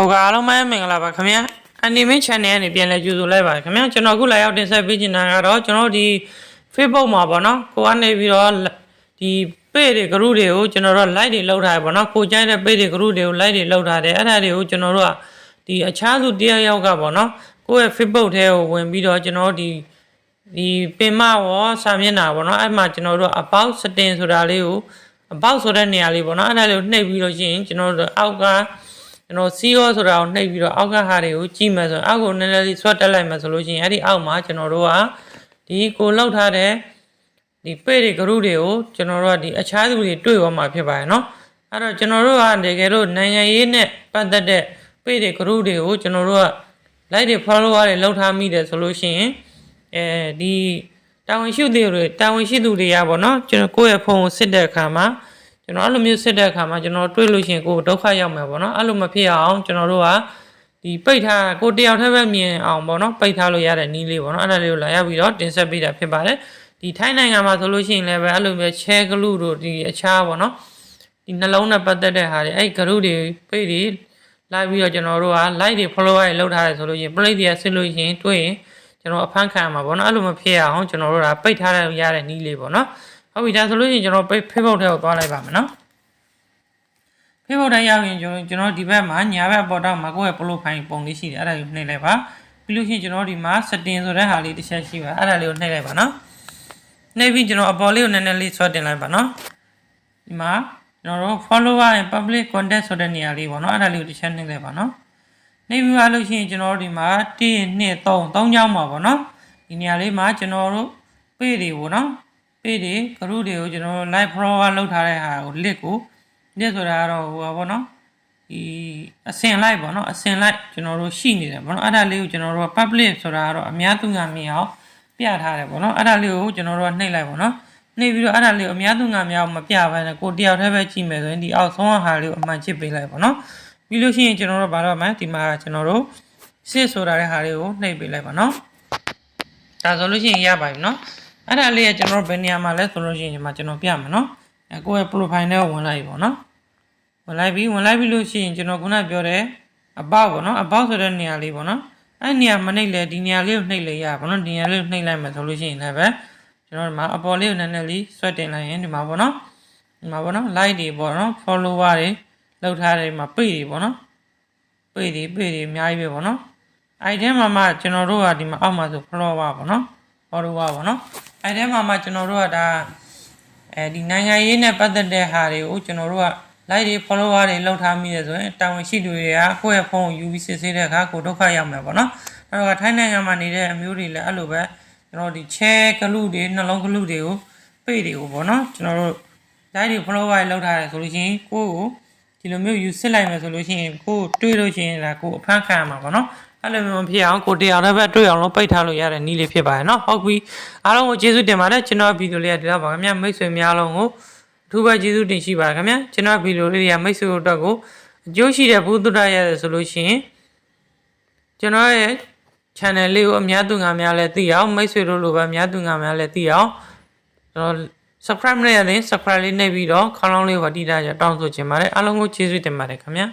ခေါ်ကအားလုံးပဲမင်္ဂလာပါခင်ဗျာ Anime Channel ကနေပြန်လည်ကြိုဆိုလိုက်ပါခင်ဗျာကျွန်တော်အခုလာရောက်တင်ဆက်ပေးချင်တာကတော့ကျွန်တော်ဒီ Facebook မှာပေါ့နော်ကိုကနေပြီးတော့ဒီ page တွေ group တွေကိုကျွန်တော်တို့ like တွေလောက်ထားတယ်ပေါ့နော်ကိုကြိုက်တဲ့ page တွေ group တွေကို like တွေလောက်ထားတယ်အဲ့ဒါတွေကိုကျွန်တော်တို့ကဒီအခြားသူတရားရောက်ကပေါ့နော်ကိုယ့်ရဲ့ Facebook ထဲကိုဝင်ပြီးတော့ကျွန်တော်တို့ဒီဒီပင်မရောစာမျက်နှာပေါ့နော်အဲ့မှာကျွန်တော်တို့ about setting ဆိုတာလေးကို about ဆိုတဲ့နေရာလေးပေါ့နော်အဲ့ဒါလေးကိုနှိပ်ပြီးတော့ရှိရင်ကျွန်တော်တို့အောက်က ကျွန်တော် CEO ဆိုတာကိုနှိပ်ပြီးတော့အောက်ကဟာတွေကိုကြည့်မယ်ဆိုရင်အောက်ကိုနည်းနည်းလေးဆွတ်တက်လိုက်မယ်ဆိုလို့ရှိရင်အဲ့ဒီအောက်မှာကျွန်တော်တို့ကဒီကိုလောက်ထားတဲ့ဒီပေတွေ group တွေကိုကျွန်တော်တို့ကဒီအခြားသူတွေတွေ့သွားမှာဖြစ်ပါတယ်နော်အဲ့တော့ကျွန်တော်တို့ကတကယ်လို့နိုင်ငံရေးနဲ့ပတ်သက်တဲ့ပေတွေ group တွေကိုကျွန်တော်တို့က like တွေ follower တွေလောက်ထားမိတယ်ဆိုလို့ရှိရင်အဲဒီတာဝန်ရှိသူတွေတာဝန်ရှိသူတွေကပေါ့နော်ကျွန်တော်ကိုယ့်ရဲ့ဖုန်းကိုစစ်တဲ့အခါမှာ ကျွန်တော်အဲ့လိုမျိုးစစ်တဲ့အခါမှာကျွန်တော်တွေ့လို့ရှိရင်ကိုယ်ဒုက္ခရောက်မယ်ပေါ့နော်အဲ့လိုမဖြစ်အောင်ကျွန်တော်တို့ကဒီပိတ်ထားကိုတယောက်တည်းပဲမြင်အောင်ပေါ့နော်ပိတ်ထားလို့ရတဲ့နည်းလေးပေါ့နော်အဲ့ဒါလေးကိုလာရောက်ပြီးတော့တင်ဆက်ပေးတာဖြစ်ပါတယ်ဒီထိုင်းနိုင်ငံမှာဆိုလို့ရှိရင်လည်းပဲအဲ့လိုမျိုး share ကလူတို့ဒီအခြားပေါ့နော်ဒီနှလုံးနဲ့ပတ်သက်တဲ့ဟာတွေအဲ့ group တွေပိတ်တွေလိုက်ပြီးတော့ကျွန်တော်တို့က like တွေ follower တွေလောက်ထားတယ်ဆိုလို့ရှိရင် play တွေကစစ်လို့ရှိရင်တွေ့ရင်ကျွန်တော်အဖမ်းခံရမှာပေါ့နော်အဲ့လိုမဖြစ်အောင်ကျွန်တော်တို့ကပိတ်ထားရတဲ့နည်းလေးပေါ့နော် ဟုတ်ပြီဒါဆိုလို့ရှိရင်ကျွန်တော်ပိတ် Facebook ထဲကိုသွားလိုက်ပါမယ်နော် Facebook ထဲရောက်ရင်ကျွန်တော်ကျွန်တော်ဒီဘက်မှာညာဘက်ပေါ်တော့မှာကိုယ့်ရဲ့ profile ပုံလေးရှိတယ်အဲ့ဒါကိုနှိပ်လိုက်ပါပြီးလို့ရှိရင်ကျွန်တော်ဒီမှာ setting ဆိုတဲ့ဟာလေးတစ်ချက်ရှိပါအဲ့ဒါလေးကိုနှိပ်လိုက်ပါနော်နှိပ်ပြီးကျွန်တော်အပေါ်လေးကိုနည်းနည်းလေးဆွဲတင်လိုက်ပါနော်ဒီမှာကျွန်တော်တို့ follower and public contact ဆိုတဲ့နေရာလေးပေါ့နော်အဲ့ဒါလေးကိုတစ်ချက်နှိပ်လိုက်ပါနော်နှိပ်ပြီးသွားလို့ရှိရင်ကျွန်တော်တို့ဒီမှာ1 2 3 3ချောင်းပါပေါ့နော်ဒီနေရာလေးမှာကျွန်တော်တို့ page တွေပေါ့နော် page တွေ group တွေကိုကျွန်တော်တို့ live follower လောက်ထားတဲ့ဟာကို list ကို list ဆိုတာကတော့ဟိုပါပေါ့နော်ဒီအစင်လိုက်ပေါ့နော်အစင်လိုက်ကျွန်တော်တို့ရှိနေတယ်ပေါ့နော်အဲ့ဒါလေးကိုကျွန်တော်တို့က public ဆိုတာကတော့အများသူငါမြင်အောင်ပြထားတယ်ပေါ့နော်အဲ့ဒါလေးကိုကျွန်တော်တို့ကနှိပ်လိုက်ပေါ့နော်နှိပ်ပြီးတော့အဲ့ဒါလေးကိုအများသူငါမြင်အောင်မပြဘဲနဲ့ကိုတယောက်တည်းပဲကြည့်မယ်ဆိုရင်ဒီအောက်ဆုံးဟာလေးကိုအမှန်ချစ်ပေးလိုက်ပေါ့နော်ပြီးလို့ရှိရင်ကျွန်တော်တို့ဘာလို့မှဒီမှာကျွန်တော်တို့စစ်ဆိုတာတဲ့ဟာလေးကိုနှိပ်ပေးလိုက်ပါနော်ဒါဆိုလို့ရှိရင်ရပါပြီနော် အဲ့ဒါလေးကကျွန်တော်တို့ဘယ်နေရာမှာလဲဆိုလို့ရှိရင်ဒီမှာကျွန်တော်ပြမယ်နော်အဲကိုယ့်ရဲ့ profile ထဲကိုဝင်လိုက်ပြီပေါ့နော်ဝင်လိုက်ပြီဝင်လိုက်ပြီလို့ရှိရင်ကျွန်တော်ခုနပြောတဲ့အပေါက်ပေါ့နော်အပေါက်ဆိုတဲ့နေရာလေးပေါ့နော်အဲ့နေရာမနှိပ်လဲဒီနေရာလေးကိုနှိပ်လဲရပါတော့ဒီနေရာလေးကိုနှိပ်လိုက်မယ်ဆိုလို့ရှိရင်လည်းပဲကျွန်တော်ဒီမှာအပေါ်လေးကိုနည်းနည်းလေးဆွဲတင်လိုက်ရင်ဒီမှာပေါ့နော်ဒီမှာပေါ့နော် like တွေပေါ့နော် follower တွေလောက်ထားတယ်ဒီမှာ page တွေပေါ့နော် page တွေ page တွေအများကြီးပဲပေါ့နော်အဲ့ဒီထဲမှာမှကျွန်တော်တို့ကဒီမှာအောက်မှာဆို follower ပေါ့နော် follower ပေါ့နော် အဲ့ဒီထဲမှာမှကျွန်တော်တို့ကဒါအဲဒီနိုင်ငံရေးနဲ့ပတ်သက်တဲ့ဟာတွေကိုကျွန်တော်တို့က like တွေ follower တွေလောက်ထားမိတယ်ဆိုရင်တာဝန်ရှိသူတွေကကိုယ့်ရဲ့ဖုန်းကိုယူပြီးစစ်ဆေးတဲ့အခါကိုဒုက္ခရောက်မှာပေါ့နော်အဲ့တော့ထိုင်းနိုင်ငံမှာနေတဲ့အမျိုးတွေလည်းအဲ့လိုပဲကျွန်တော်ဒီ chair ကလူတွေနှလုံးကလူတွေကိုပေ့တွေကိုပေါ့နော်ကျွန်တော်တို့ like တွေ follower တွေလောက်ထားတယ်ဆိုလို့ရှိရင်ကိုယ့်ကို ဒီလိုမျိုးယူစစ်လိုက်မယ်ဆိုလို့ရှိရင်ကိုယ်တွေးလို့ရှိရင်လည်းကိုယ်အဖမ်းခံရမှာပေါ့နော်အဲ့လိုမျိုးမဖြစ်အောင်ကိုတရားလည်းပဲတွေ့အောင်လို့ပိတ်ထားလို့ရတဲ့နည်းလေးဖြစ်ပါတယ်နော်ဟုတ်ပြီအားလုံးကိုကျေးဇူးတင်ပါတယ်ကျွန်တော်ဗီဒီယိုလေးကဒီတော့ပါခင်ဗျမိတ်ဆွေများလုံးကိုအထူးပဲကျေးဇူးတင်ရှိပါခင်ဗျာကျွန်တော်ဗီဒီယိုလေးတွေကမိတ်ဆွေတို့အတွက်ကိုအကျိုးရှိတဲ့ဘုဒ္ဓရရတယ်ဆိုလို့ရှိရင်ကျွန်တော်ရဲ့ channel လေးကိုအများသူငါများလည်းသိအောင်မိတ်ဆွေတို့လိုပဲအများသူငါများလည်းသိအောင်ကျွန်တော် subscribe နဲ့ရတယ် subscribe လေးနှိပ်ပြီးတော့ခေါင်းလောင်းလေးကိုတီးတာကြတောင်းဆိုချင်ပါတယ်အားလုံးကိုကျေးဇူးတင်ပါတယ်ခင်ဗျာ